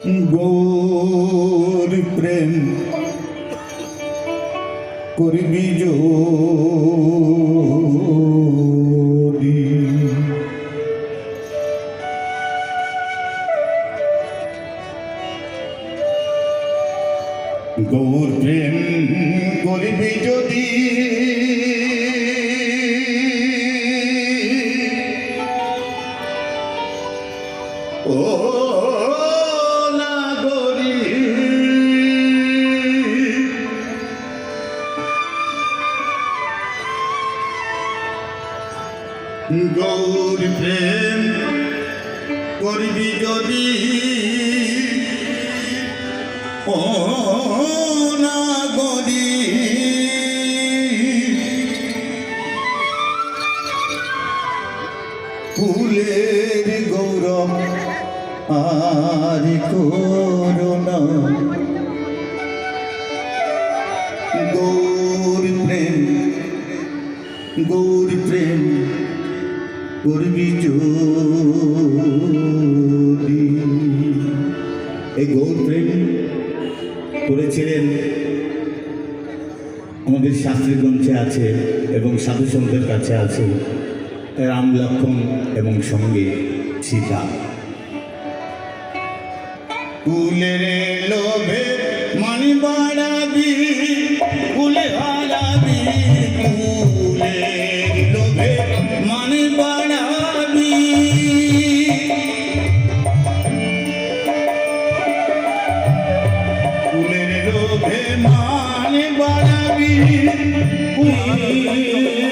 গৌর প্রেম করবি গৌর প্রেম করবি যদি। ও গৌর প্রেম করবি যদি। ও নাগরী ফুলের গৌরব আর করোনা গৌর প্রেম গৌর প্রেম করবি যদি। এই গৌর প্রেম করেছিলেন আমাদের শাস্ত্রী গ্রন্থে আছে এবং সাধু সন্তের কাছে আছে রাম লক্ষণ এবং সঙ্গে সীতা। কুলের লোভে Ooh.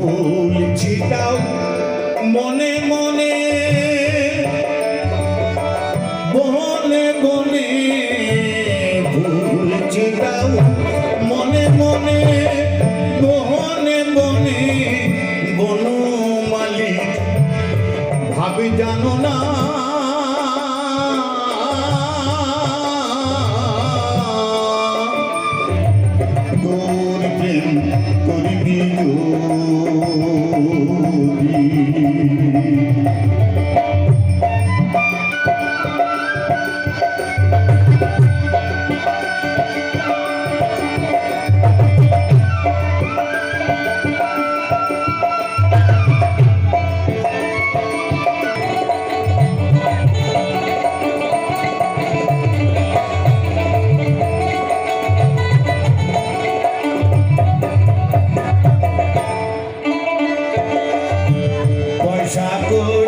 ভুলছিলাম মনে মনে। মনে মনে ভুলছিলাম মনে মনে। মনে মনে বনমালি ভাবি জানো না। তোর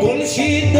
কলসিত